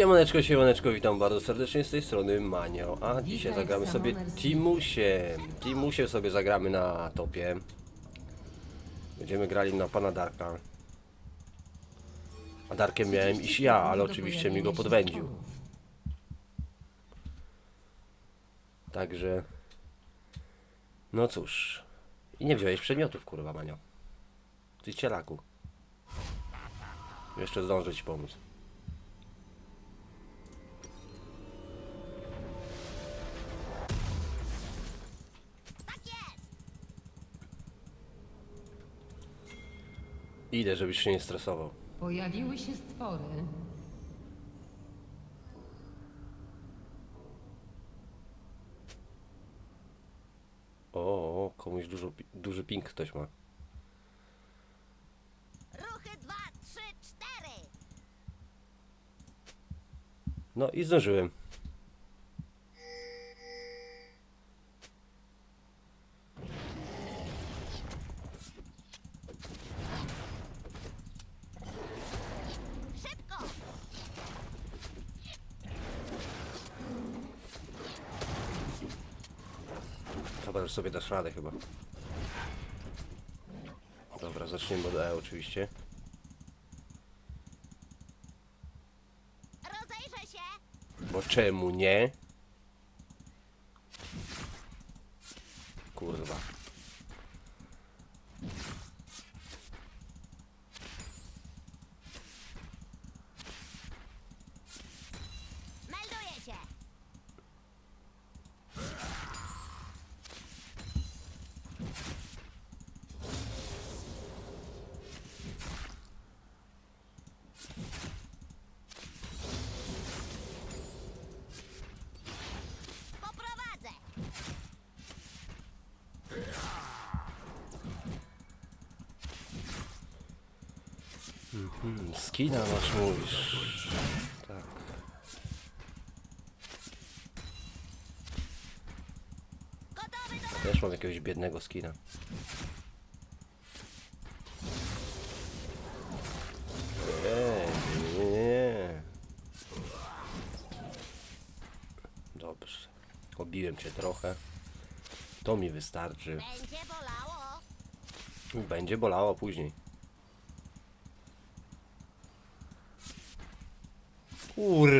Siemaneczko, siemaneczko, witam bardzo serdecznie z tej strony Manio, a dzisiaj zagramy sobie. Timusiem. Timusiem sobie zagramy na topie. Będziemy grali na pana Darka. A Darkiem miałem iść ja, ale oczywiście mi go podwędził. Także... No cóż. I nie wziąłeś przedmiotów, kurwa, Manio. Ty cielaku. Jeszcze zdążę ci pomóc. Idę, żebyś się nie stresował. Pojawiły się stwory. O, komuś dużo, pi- duży ping ktoś ma. Ruchy dwa, trzy, cztery. No i zdążyłem. Już sobie dasz radę chyba. Dobra, zaczniemy od E oczywiście. Rozejrzę się. Bo czemu nie? Kurwa. Melduję się. Poprowadzę. Hmm, skina masz mówisz. Tak. Też mam jakiegoś biednego skina. Nie, nie, nie. Dobrze. Obiłem cię trochę. To mi wystarczy. Będzie bolało. Będzie bolało później. Kur...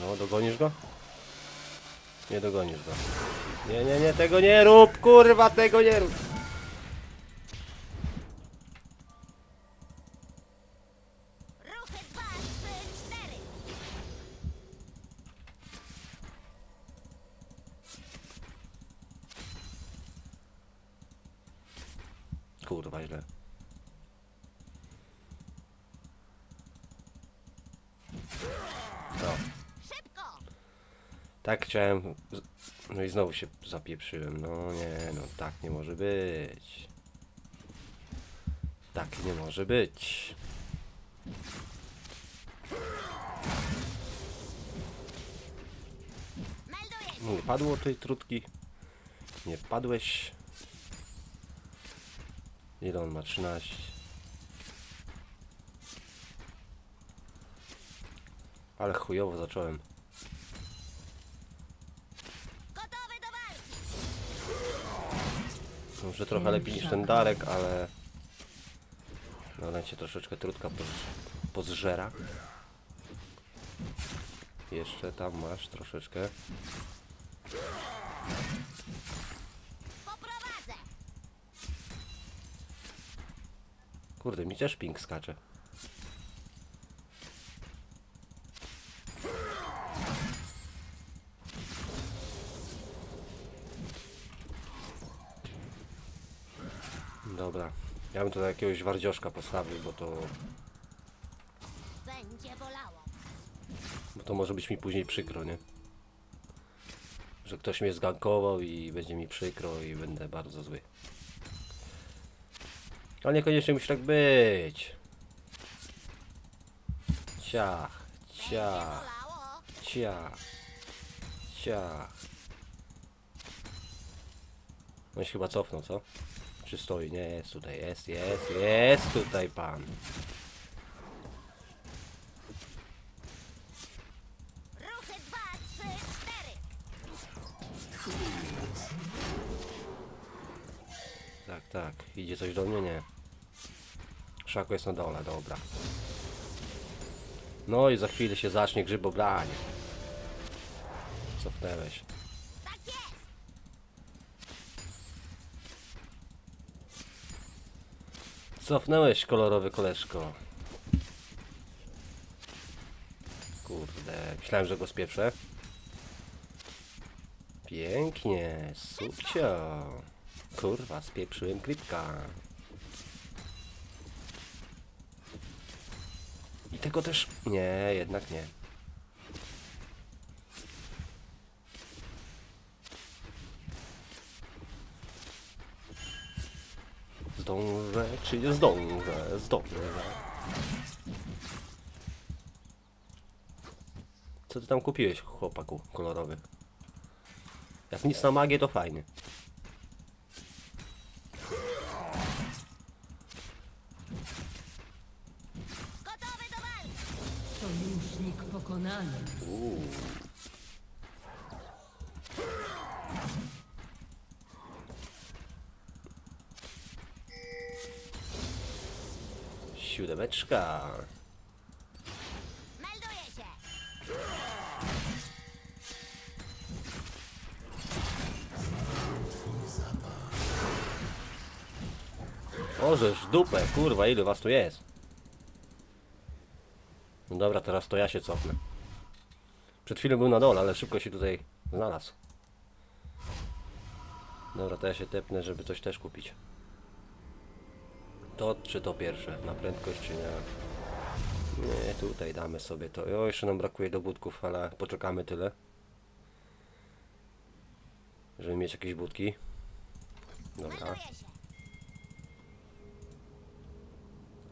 No, dogonisz go? Nie dogonisz go. Nie, nie, nie, tego nie rób, kurwa, tego nie rób. Ruchy dwa, trzy, cztery. Kurwa, źle. No, Szybko. tak chciałem... No i znowu się zapieprzyłem. No nie, no tak nie może być. Tak nie może być. Nie padło tej trutki. Nie wpadłeś. Ile on ma? 13. Ale chujowo zacząłem. Może trochę lepiej niż ten Darek, ale... No ona cię troszeczkę trutka poz- pozżera. Jeszcze tam masz troszeczkę. Kurde, mi też ping skacze. Dobra. Ja bym tutaj jakiegoś wardzioszka postawił, bo to, Będzie bolało. bo to może być mi później przykro, nie? Że ktoś mnie zgankował i będzie mi przykro i będę bardzo zły. Ale niekoniecznie musi tak być. Ciach, ciach. Ciach. Ciach. On się chyba cofnął, co? Czy stoi? Nie, jest tutaj, jest, jest, jest tutaj pan. Ruchy dwa, trzy, cztery. Tak, tak. Idzie coś do mnie? Nie. Szako jest na dole, dobra. No i za chwilę się zacznie grzybobranie. Cofnęłeś. Tak jest. Cofnęłeś, kolorowy koleżko. Kurde, myślałem, że go spieprzę. Pięknie, subcio. Kurwa, spieprzyłem klipka. I tego też... Nie, jednak nie. Zdążę, czy nie zdążę? Zdążę. Co ty tam kupiłeś, chłopaku kolorowy? Jak nic na magię, to fajnie. Gotowy do walki. Sojusznik pokonany. Uuu. Siódemeczka. Melduję dupę, kurwa, ile was tu jest? No dobra, teraz to ja się cofnę. Przed chwilą był na dole, ale szybko się tutaj znalazł. Dobra, to ja się tepnę, żeby coś też kupić. To czy to pierwsze? Na prędkość czy nie? Nie, tutaj damy sobie to. O, jeszcze nam brakuje do budków, ale poczekamy tyle. Żeby mieć jakieś budki. Dobra. Melduję się.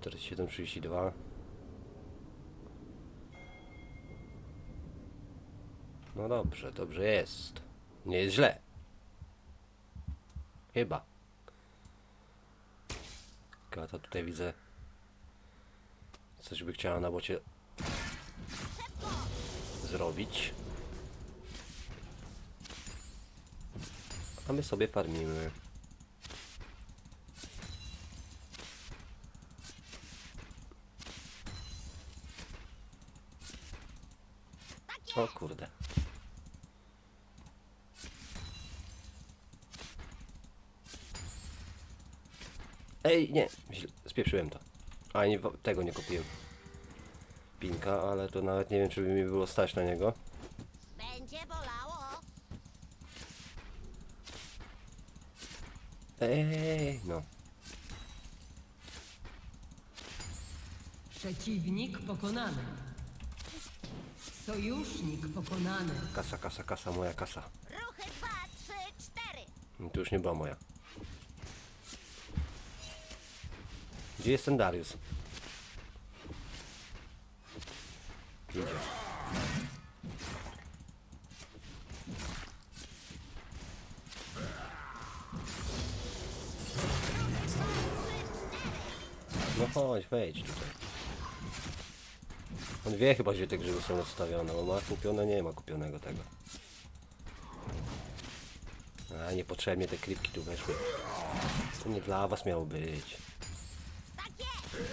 47, 32. No dobrze, dobrze jest. Nie jest źle. Chyba. Kata tutaj widzę. Coś by chciała na bocie zrobić. A my sobie farmimy. O kurde. Ej, nie, źle- spieprzyłem to. A nie, wo- tego nie kupiłem. Pinka, ale to nawet nie wiem, czy by mi było stać na niego. Będzie bolało. Ej, no. Przeciwnik pokonany. Sojusznik pokonany. Kasa, kasa, kasa, moja kasa. Ruchy dwa, trzy, cztery. No, To już nie była moja. Gdzie jest ten Darius? No chodź, wejdź tutaj. On wie chyba, gdzie te grzyby są odstawione, bo ma kupione, nie ma kupionego tego. A niepotrzebnie te klipki tu weszły. To nie dla was miało być. Tak jest.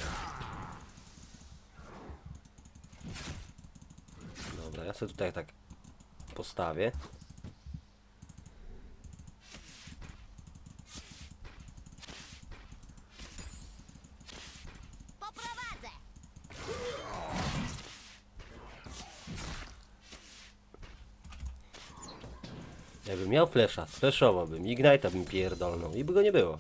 Dobra, ja sobie tutaj tak postawię. Jakbym miał flesza, fleszowałbym, ignite'a bym pierdolnął i by go nie było.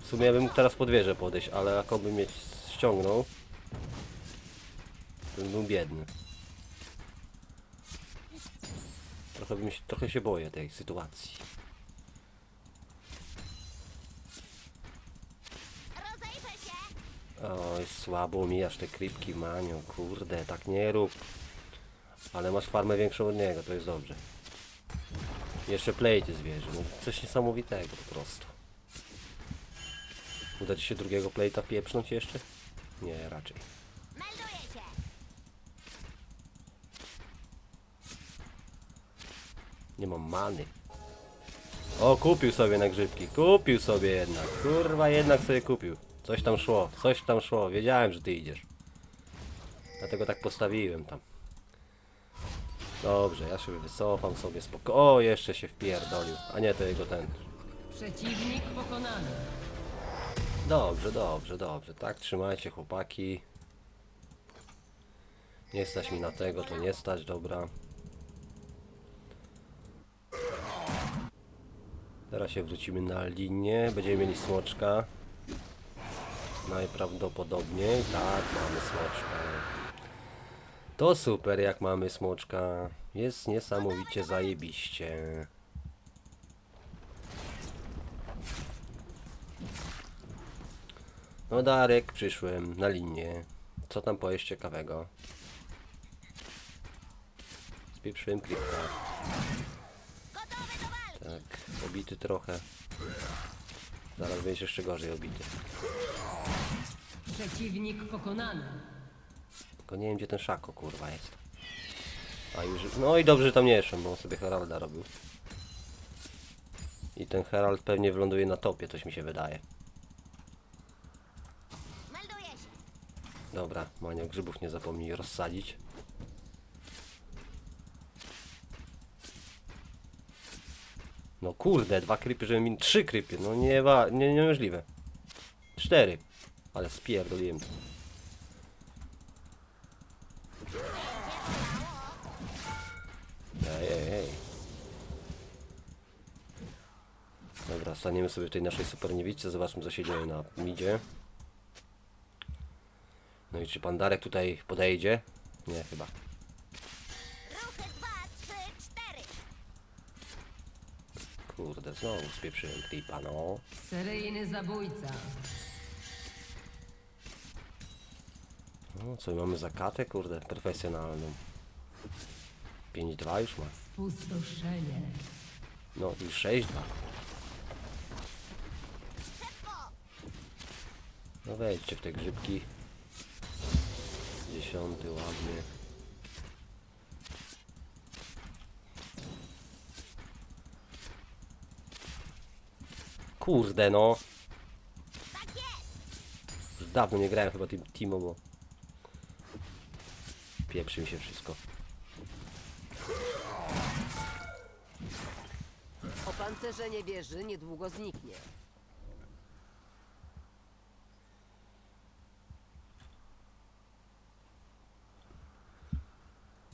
W sumie ja bym mógł teraz pod wieżę podejść, ale jakobym mnie ściągnął, bym był biedny. Trochę, bym się, trochę się boję tej sytuacji. Oj, słabo umijasz te krypki, Maniu, kurde, tak nie rób. Ale masz farmę większą od niego, to jest dobrze. Jeszcze plejty zwierzę, no coś niesamowitego po prostu. Uda ci się drugiego plejta pieprznąć jeszcze? Nie, raczej. Melduję się. Nie mam many. O, kupił sobie na grzybki. Kupił sobie jednak. Kurwa, jednak sobie kupił. Coś tam szło, coś tam szło. Wiedziałem, że ty idziesz. Dlatego tak postawiłem tam. Dobrze, ja się wycofam sobie spoko. O, jeszcze się wpierdolił. A nie, to jego ten. Przeciwnik pokonany. Dobrze, dobrze, dobrze. Tak, trzymajcie chłopaki. Nie stać mi na tego, to nie stać, dobra. Teraz się wrócimy na linię. Będziemy mieli smoczka. Najprawdopodobniej. Tak, mamy smoczka. To super, jak mamy smoczka. Jest niesamowicie zajebiście. No Darek, przyszłem na linię. Co tam pojeść ciekawego? Spieprzyłem klipka. Tak, obity trochę. Zaraz będziesz jeszcze gorzej obity. Przeciwnik pokonany. Tylko nie wiem gdzie ten szako kurwa jest. A już. No i dobrze, że tam nie jeszcze, bo on sobie Heralda robił. I ten Herald pewnie wyląduje na topie, coś mi się wydaje. Melduję się. Dobra, Manio, grzybów nie zapomnij rozsadzić. No kurde, dwa krypy, żeby mi... Trzy krypy, no nie, wa... nie, niemożliwe. Cztery. Ale spierdoliłem. to. Ej, ej, ej. Dobra, staniemy sobie w tej naszej super niewidzce, zobaczmy co się dzieje na midzie. No i czy pan Darek tutaj podejdzie? Nie, chyba. Ruchy dwa, trzy, cztery. Kurde, znowu spieprzyłem klipa, no. Seryjny zabójca. No, co my mamy za katę? Kurde, profesjonalną. 5-2 już ma. Spustoszenie. No, już 6-2. Szybko. No wejdźcie w te grzybki. Dziesiąty, ładnie. Kurde, no. Już dawno nie grałem chyba tym Timo, bo... Pieprzy mi się wszystko. Opancerzenie wieży niedługo zniknie.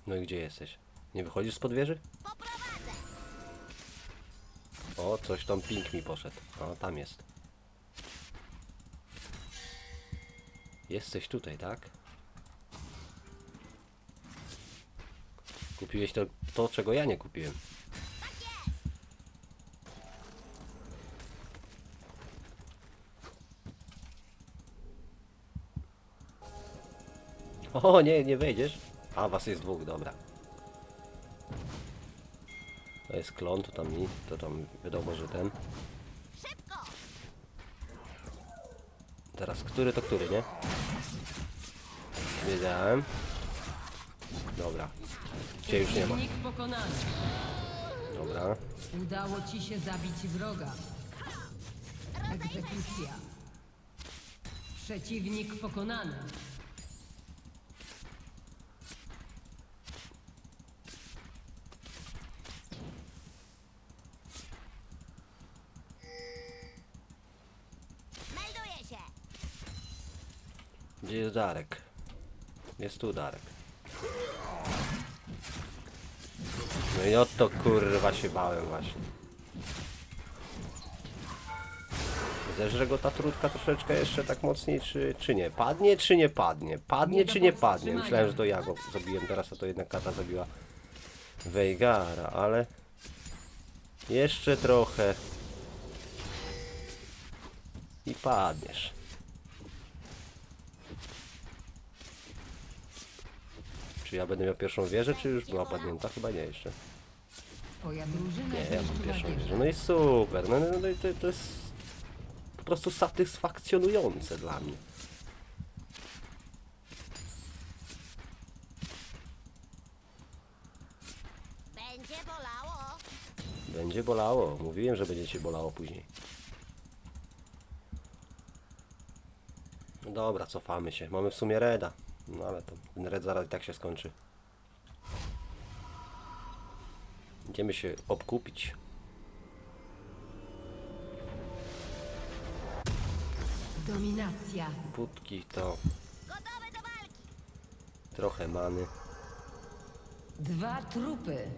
No i gdzie jesteś? Nie wychodzisz spod wieży? O, coś tam pink mi poszedł. O, tam jest. Jesteś tutaj, tak? Kupiłeś to, to czego ja nie kupiłem. O, nie, nie wejdziesz. A, was jest dwóch, dobra. To jest klon, to tam mi, to tam wiadomo, że ten. Teraz, który to który, nie? Wiedziałem. Dobra. Cię już nie ma. Pokonany. Dobra. Udało ci się zabić wroga. Egzekucja. Przeciwnik pokonany. Melduję się. Gdzie jest Darek? Jest tu Darek. No i o to kurwa się bałem właśnie. Zeżre go ta trudka troszeczkę jeszcze tak mocniej, czy, czy nie? Padnie, czy nie padnie? Padnie, czy nie padnie? Myślałem, że to ja go zabiłem, teraz a to jednak kata zabiła Weigara, ale... Jeszcze trochę. I padniesz. Czy ja będę miał pierwszą wieżę, czy już była padnięta? Chyba nie jeszcze. Twoja drużyna Nie, ja mam zniszczyła pierwszą wieżę. wieżę. No i super. No, no, no i to, to jest po prostu satysfakcjonujące dla mnie. Będzie bolało. Będzie bolało. Mówiłem, że będzie cię bolało później. No dobra, cofamy się. Mamy w sumie Reda. No ale to ten Red zaraz i tak się skończy. Idziemy się obkupić. Dominacja. Budki to Gotowy do walki. trochę many. Dwa trupy.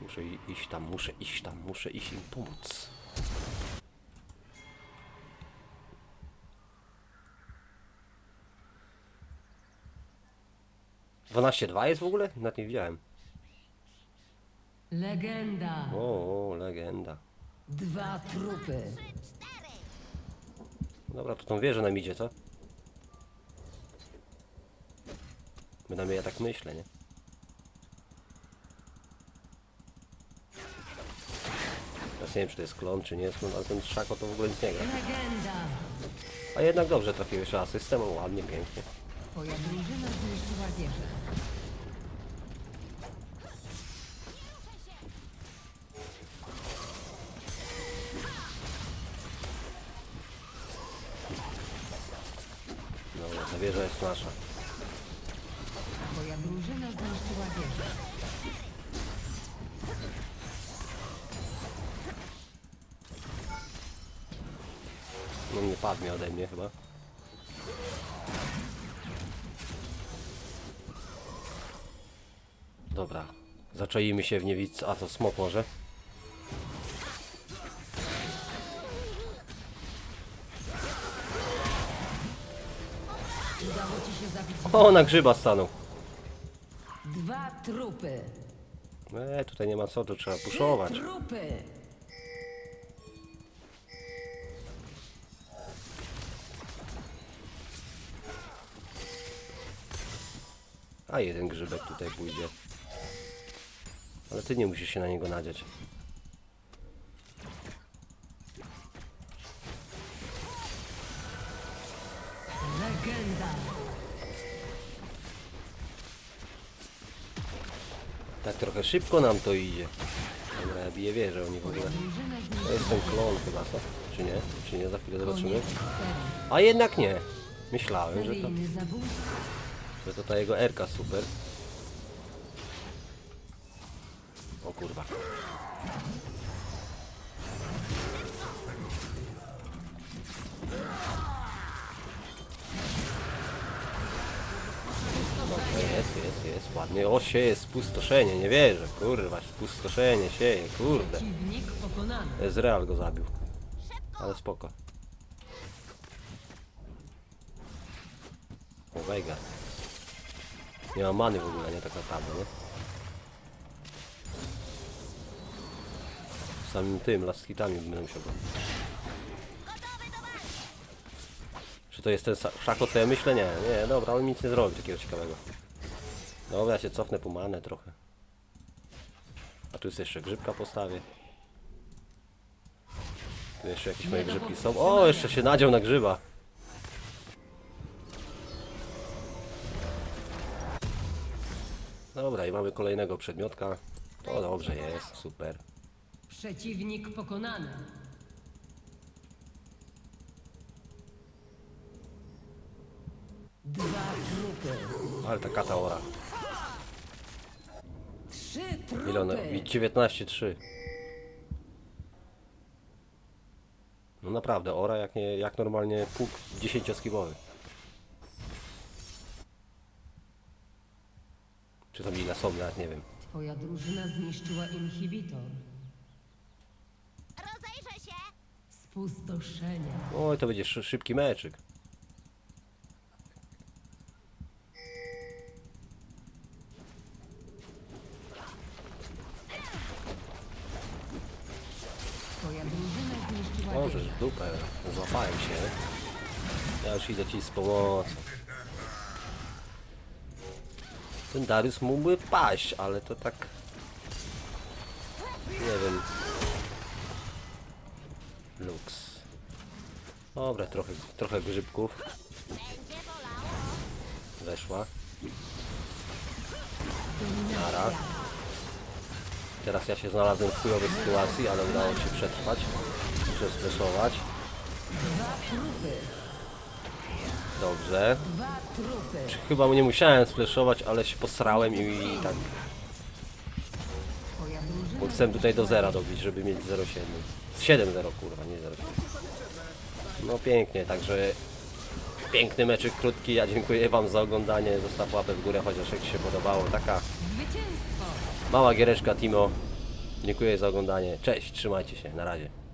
Muszę i- iść tam, muszę iść tam, muszę iść im pomóc. Dwanaście dwa jest w ogóle? Nawet nie widziałem. Legenda. O, o, legenda. Dwa trupy. Dobra, to tą wieżę nam idzie, co? Bynajmniej ja tak myślę, nie? Teraz nie wiem, czy to jest klon, czy nie jest klon, ale ten szako to w ogóle nic nie gra. Legenda. A jednak dobrze trafiłeś asystem, o, ładnie, pięknie. Twoja drużyna zniszczyła wieżę. Dobra, ta wieża jest nasza. Twoja drużyna zniszczyła wieżę. No nie padnie ode mnie chyba. Zaczaimy się w niewidce. A to smok może? O, na grzyba stanął. dwa trupy. E, tutaj nie ma co, to trzeba puszować. trupy. A jeden grzybek tutaj pójdzie. Ale ty nie musisz się na niego nadziać. Legenda. Tak trochę szybko nam to idzie. Dobra, ja biję wieżę oni w ogóle. To jest ten klon chyba, co? Czy nie? Czy nie? Za chwilę zobaczymy. A jednak nie. Myślałem, że to, że to ta jego Erka super. O kurwa. Jest, jest, jest, ładnie. O, sieje spustoszenie, nie wierzę, kurwa, spustoszenie sieje, kurde. Przeciwnik pokonany. Ezreal go zabił. Ale spoko. O, Veigar. Nie ma many w ogóle, nie tak naprawdę, nie? Samym tym, laskitami będę musiał go. Czy to jest ten szako, co ja myślę? Nie, nie, dobra, on nic nie zrobi takiego ciekawego. Dobra, ja się cofnę po manę trochę. A tu jest jeszcze grzybka postawię. Tu jeszcze jakieś moje grzybki są. O, jeszcze się nadział na grzyba. Dobra, i mamy kolejnego przedmiotka. To dobrze jest, super. Przeciwnik pokonany. Dwa trupy. Ale ta kata ora. Trzy Ile ona? trupy. 19-3. No naprawdę, ora jak, nie, jak normalnie pług 10-skibowy. Czy tam ile są, nawet nie wiem. Twoja drużyna zniszczyła inhibitor. Rozejrzę się. Spustoszenie. Oj, to będzie szy- szybki meczyk. Twoja drużyna zniszczyła Możesz wieżę. w dupę, złapałem się. Ja już idę ci z pomocą. Ten Darius mógłby paść, ale to tak... Nie wiem. Lux. Dobra, trochę, trochę grzybków. Weszła. Nara. Teraz ja się znalazłem w chujowej sytuacji, ale udało się przetrwać. Przespesować. Dobrze. Dwa trupy. Chyba nie musiałem sfleszować, ale się posrałem i, i tak. Bo chcę tutaj do zera dobić, żeby mieć 0,7. 7,0 kurwa, nie 0,7. No pięknie, także piękny meczyk krótki. Ja dziękuję wam za oglądanie. Zostaw łapę w górę, chociaż jak się podobało. Taka mała giereczka Timo. Dziękuję za oglądanie. Cześć, trzymajcie się, na razie.